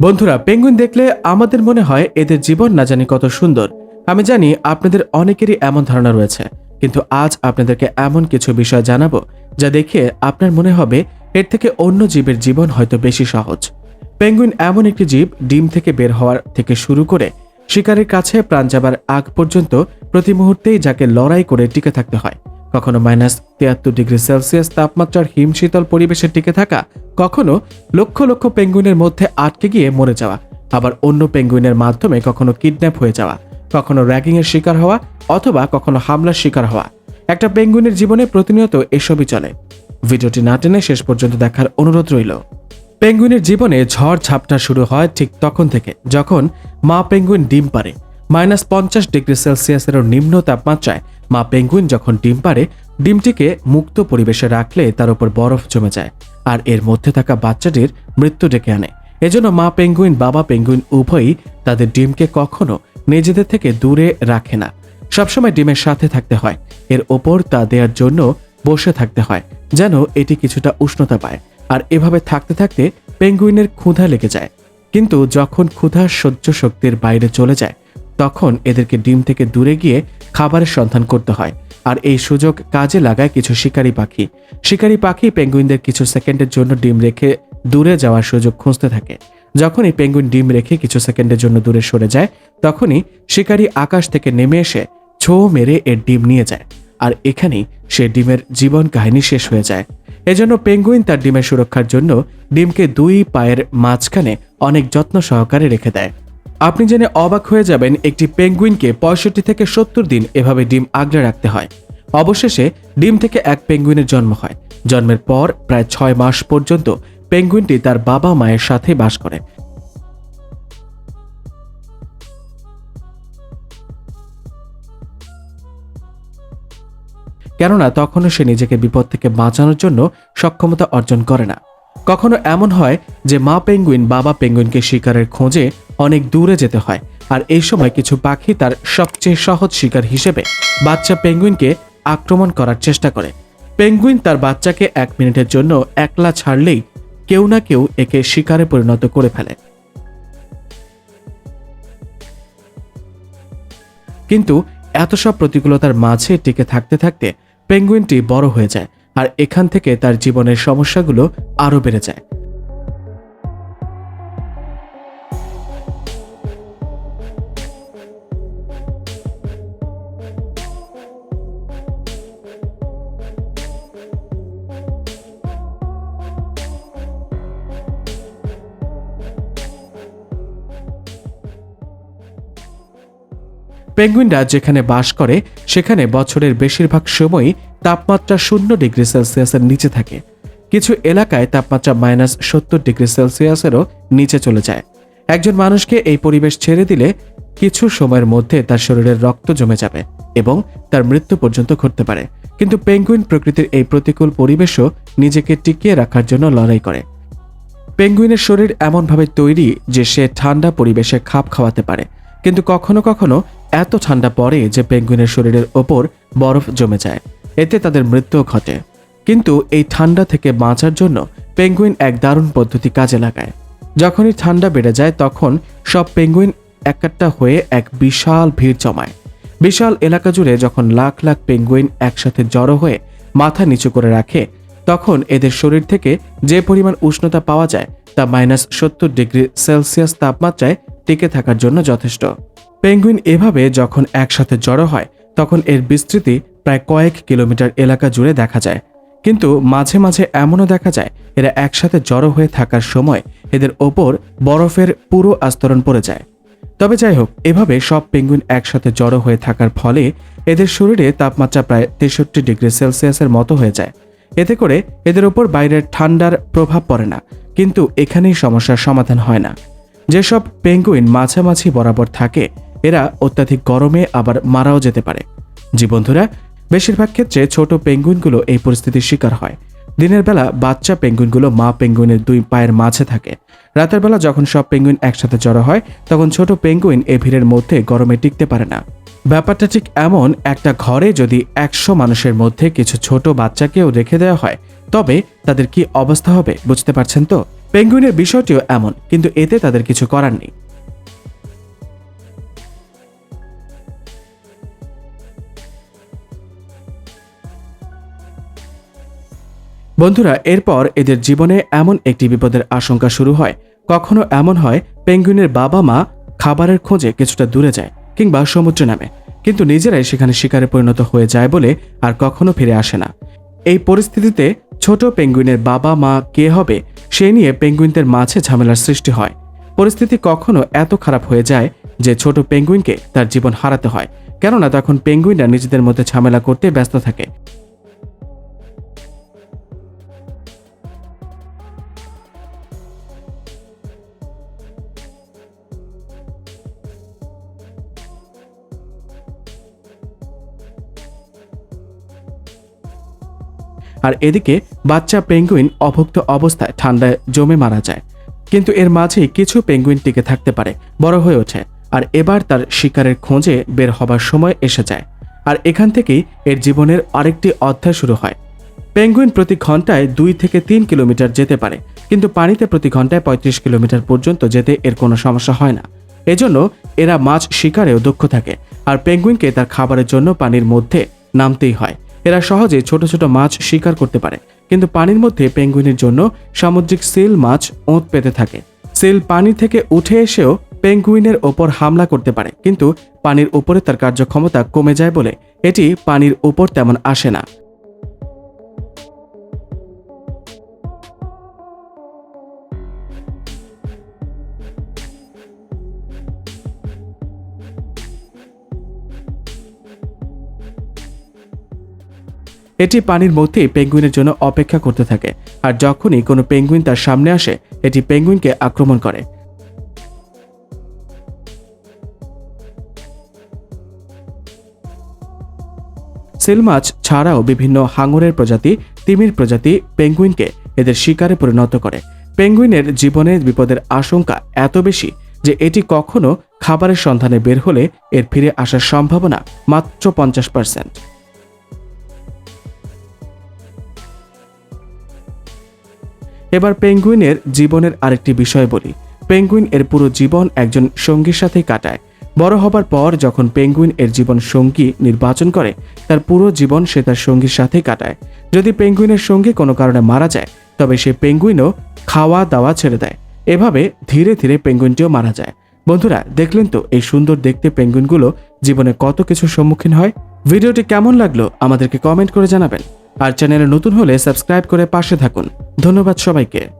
বন্ধুরা, পেঙ্গুইন দেখলে আমাদের মনে হয় এদের জীবন না জানি কত সুন্দর। আমি জানি আপনাদের অনেকেরই এমন ধারণা রয়েছে, কিন্তু আজ আপনাদেরকে এমন কিছু বিষয় জানাব যা দেখে আপনার মনে হবে এর থেকে অন্য জীবের জীবন হয়তো বেশি সহজ। পেঙ্গুইন এমন একটি জীব ডিম থেকে বের হওয়ার থেকে শুরু করে শিকারের কাছে প্রাণ যাবার আগ পর্যন্ত প্রতি মুহূর্তেই যাকে লড়াই করে টিকে থাকতে হয়। কখনো মাইনাস তিয়াত্তর ডিগ্রি সেলসিয়াস তাপমাত্রার হিমশীতল পরিবেশে টিকে থাকা, কখনো লক্ষ লক্ষ পেঙ্গুইনের মধ্যে আটকে গিয়ে মরে যাওয়া, আবার অন্য পেঙ্গুইনের মাধ্যমে কখনো কিডন্যাপ হয়ে যাওয়া, কখনো র্যাগিং এর শিকার হওয়া অথবা কখনো হামলার শিকার হওয়া। একটা পেঙ্গুইনের জীবনে প্রতিনিয়ত এসবই চলে। ভিডিওটি না টেনে শেষ পর্যন্ত দেখার অনুরোধ রইল। পেঙ্গুইনের জীবনে ঝড় ঝাপটা শুরু হয় ঠিক তখন থেকে, যখন মা পেঙ্গুইন ডিম পারে। মাইনাস পঞ্চাশ ডিগ্রি সেলসিয়াসেরও নিম্ন তাপমাত্রায় মা পেঙ্গুইন যখন ডিম পারে ডিমটিকে মুক্ত পরিবেশে রাখলে তার উপর বরফ জমে যায় আর এর মধ্যে থাকা বাচ্চাটির মৃত্যু ডেকে আনে। এজন্য মা পেঙ্গুইন, বাবা পেঙ্গুইন উভয়ই তাদের ডিমকে কখনো নিজেদের থেকে দূরে রাখে না। সবসময় ডিমের সাথে থাকতে হয়। এর ওপর তা দেওয়ার জন্য বসে থাকতে হয়, যেন এটি কিছুটা উষ্ণতা পায়। আর এভাবে থাকতে থাকতে পেঙ্গুইনের ক্ষুধা লেগে যায়। কিন্তু যখন ক্ষুধা সহ্য শক্তির বাইরে চলে যায় তখন এদেরকে ডিম থেকে দূরে গিয়ে খাবারের সন্ধান করতে হয়। আর এই সুযোগ কাজে লাগায় কিছু শিকারী পাখি। শিকারী পাখি পেঙ্গুইনদের কিছু সেকেন্ডের জন্য ডিম রেখে দূরে যাওয়ার সুযোগ খুঁজতে থাকে। যখনই পেঙ্গুইন ডিম রেখে কিছু সেকেন্ডের জন্য দূরে সরে যায়, তখনই শিকারী আকাশ থেকে নেমে এসে ছো মেরে এর ডিম নিয়ে যায়। আর এখানেই সে ডিমের জীবন কাহিনী শেষ হয়ে যায়। এজন্য পেঙ্গুইন তার ডিমের সুরক্ষার জন্য ডিমকে দুই পায়ের মাঝখানে অনেক যত্ন সহকারে রেখে দেয়। আপনি জেনে অবাক হয়ে যাবেন একটি পেঙ্গুইনকে পঁয়ষট্টি থেকে সত্তর দিন এভাবে ডিম আগলে রাখতে হয়। অবশেষে ডিম থেকে এক পেঙ্গুইনের জন্ম হয়। জন্মের পর প্রায় ছয় মাস পর্যন্ত পেঙ্গুইনটি তার বাবা মায়ের সাথে বাস করে। কেননা তখনও সে নিজেকে বিপদ থেকে বাঁচানোর জন্য সক্ষমতা অর্জন করে না। কখনো এমন হয় যে মা পেঙ্গুইন বাবা পেঙ্গুইনকে শিকারের খোঁজে অনেক দূরে যেতে হয়। আর এই সময় কিছু পাখি তার সবচেয়ে সহজ শিকার হিসেবে বাচ্চা পেঙ্গুইনকে আক্রমণ করার চেষ্টা করে। পেঙ্গুইন তার বাচ্চাকে এক মিনিটের জন্য একলা ছাড়লেই কেউ না কেউ একে শিকারে পরিণত করে ফেলে। কিন্তু এত সব প্রতিকূলতার মাঝে টিকে থাকতে থাকতে পেঙ্গুইনটি বড় হয়ে যায় আর এখান থেকে তার জীবনের সমস্যাগুলো আরও বেড়ে যায়। পেঙ্গুইনরা যেখানে বাস করে, সেখানে বছরের বেশিরভাগ সময়ই তাপমাত্রা শূন্য ডিগ্রি সেলসিয়াসের নিচে থাকে। কিছু এলাকায় তাপমাত্রা মাইনাস সত্তর ডিগ্রি সেলসিয়াসেরও নিচে চলে যায়। একজন মানুষকে এই পরিবেশ ছেড়ে দিলে কিছু সময়ের মধ্যে তার শরীরের রক্ত জমে যাবে এবং তার মৃত্যু পর্যন্ত ঘটতে পারে। কিন্তু পেঙ্গুইন প্রকৃতির এই প্রতিকূল পরিবেশও নিজেকে টিকিয়ে রাখার জন্য লড়াই করে। পেঙ্গুইনের শরীর এমনভাবে তৈরি যে সে ঠান্ডা পরিবেশে খাপ খাওয়াতে পারে। কিন্তু কখনো কখনো এত ঠান্ডা পড়ে যে পেঙ্গুইনের শরীরের ওপর বরফ জমে যায়। এতে তাদের মৃত্যুও ঘটে। কিন্তু এই ঠান্ডা থেকে বাঁচার জন্য পেঙ্গুইন এক দারুণ পদ্ধতি কাজে লাগায়। যখনই ঠান্ডা বেড়ে যায়, তখন সব পেঙ্গুইন একটা হয়ে এক বিশাল ভিড় জমায়। বিশাল এলাকা জুড়ে যখন লাখ লাখ পেঙ্গুইন একসাথে জড়ো হয়ে মাথা নিচু করে রাখে, তখন এদের শরীর থেকে যে পরিমাণ উষ্ণতা পাওয়া যায় তা মাইনাস সত্তর ডিগ্রি সেলসিয়াস তাপমাত্রায় টিকে থাকার জন্য যথেষ্ট। পেঙ্গুইন এভাবে যখন একসাথে জড়ো হয়, তখন এর বিস্তৃতি প্রায় কয়েক কিলোমিটার এলাকা জুড়ে দেখা যায়। কিন্তু মাঝে মাঝে এমনও দেখা যায়, এরা একসাথে জড়ো হয়ে থাকার সময় এদের ওপর বরফের পুরো আস্তরণ পড়ে যায়। তবে যাই হোক, এভাবে সব পেঙ্গুইন একসাথে জড়ো হয়ে থাকার ফলে এদের শরীরে তাপমাত্রা প্রায় তেষট্টি ডিগ্রি সেলসিয়াসের মতো হয়ে যায়। এতে করে এদের ওপর বাইরের ঠান্ডার প্রভাব পড়ে না, কিন্তু এখানেই সমস্যার সমাধান হয় না। যেসব পেঙ্গুইন মাঝামাঝি বরাবর থাকে, এরা অত্যাধিক গরমে আবার মারাও যেতে পারে। জি বন্ধুরা, বেশিরভাগ ক্ষেত্রে ছোট পেঙ্গুইনগুলো এই পরিস্থিতির শিকার হয়। দিনের বেলা বাচ্চা পেঙ্গুইনগুলো মা পেঙ্গুইনের দুই পায়ের মাঝে থাকে। রাতের বেলা যখন সব পেঙ্গুইন একসাথে জড়ো হয়, তখন ছোট পেঙ্গুইন এ ভিড়ের মধ্যে গরমে টিকতে পারে না। ব্যাপারটা ঠিক এমন, একটা ঘরে যদি একশো মানুষের মধ্যে কিছু ছোট বাচ্চাকেও রেখে দেওয়া হয়, তবে তাদের কি অবস্থা হবে, বুঝতে পারছেন তো? পেঙ্গুইনের বিষয়টিও এমন, কিন্তু এতে তাদের কিছু করার নেই। বন্ধুরা, এরপর এদের জীবনে এমন একটি বিপদের আশঙ্কা শুরু হয়। কখনো এমন হয়, পেঙ্গুইনের বাবা মা খাবারের খোঁজে কিছুটা দূরে যায় কিংবা সমুদ্রে নামে, কিন্তু নিজেরাই সেখানে শিকারে পরিণত হয়ে যায় বলে আর কখনো ফিরে আসে না। এই পরিস্থিতিতে ছোট পেঙ্গুইনের বাবা মা কে হবে সে নিয়ে পেঙ্গুইনদের মাঝে ঝামেলার সৃষ্টি হয়। পরিস্থিতি কখনো এত খারাপ হয়ে যায় যে ছোট পেঙ্গুইনকে তার জীবন হারাতে হয়। কেননা তখন পেঙ্গুইনরা নিজেদের মধ্যে ঝামেলা করতে ব্যস্ত থাকে। আর এদিকে বাচ্চা পেঙ্গুইন অভুক্ত অবস্থায় ঠান্ডায় জমে মারা যায়। কিন্তু এর মাঝেই কিছু পেঙ্গুইন টিকে থাকতে পারে, বড় হয়ে ওঠে, আর এবার তার শিকারের খোঁজে বের হবার সময় এসে যায়। আর এখান থেকেই এর জীবনের আরেকটি অধ্যায় শুরু হয়। পেঙ্গুইন প্রতি ঘন্টায় দুই থেকে তিন কিলোমিটার যেতে পারে, কিন্তু পানিতে প্রতি ঘন্টায় পঁয়ত্রিশ কিলোমিটার পর্যন্ত যেতে এর কোনো সমস্যা হয় না। এজন্য এরা মাছ শিকারেও দক্ষ থাকে, আর পেঙ্গুইনকে তার খাবারের জন্য পানির মধ্যে নামতেই হয়। এরা সহজে ছোট ছোট মাছ শিকার করতে পারে, কিন্তু পানির মধ্যে পেঙ্গুইনের জন্য সামুদ্রিক সিল মাছ ওঁত পেতে থাকে। সিল পানি থেকে উঠে এসেও পেঙ্গুইনের ওপর হামলা করতে পারে, কিন্তু পানির উপরে তার কার্যক্ষমতা কমে যায় বলে এটি পানির উপর তেমন আসে না। এটি পানির মধ্যেই পেঙ্গুইনের জন্য অপেক্ষা করতে থাকে। আর যখনই কোনো পেঙ্গুইন তার সামনে আসে, এটি পেঙ্গুইনকে আক্রমণ করে। সিল মাছ ছাড়াও বিভিন্ন হাঙরের প্রজাতি, তিমির প্রজাতি পেঙ্গুইনকে এদের শিকারে পরিণত করে। পেঙ্গুইনের জীবনে বিপদের আশঙ্কা এত বেশি যে এটি কখনো খাবারের সন্ধানে বের হলে এর ফিরে আসার সম্ভাবনা মাত্র পঞ্চাশ পার্সেন্ট। এবার পেঙ্গুইনের জীবনের আরেকটি বিষয় বলি। পেঙ্গুইন এর পুরো জীবন একজন সঙ্গীর সাথে কাটায়। বড় হবার পর যখন পেঙ্গুইন এর জীবন সঙ্গী নির্বাচন করে, তার পুরো জীবন সে তার সঙ্গীর সাথে কাটায়। যদি পেঙ্গুইনের সঙ্গী কোনো কারণে মারা যায়, তবে সে পেঙ্গুইনও খাওয়া দাওয়া ছেড়ে দেয়। এভাবে ধীরে ধীরে পেঙ্গুইনটিও মারা যায়। বন্ধুরা, দেখলেন তো এই সুন্দর দেখতে পেঙ্গুইনগুলো জীবনে কত কিছুর সম্মুখীন হয়? ভিডিওটি কেমন লাগল আমাদেরকে কমেন্ট করে জানাবেন। আর চ্যানেলে নতুন হলে সাবস্ক্রাইব করে পাশে থাকুন। ধন্যবাদ সবাইকে।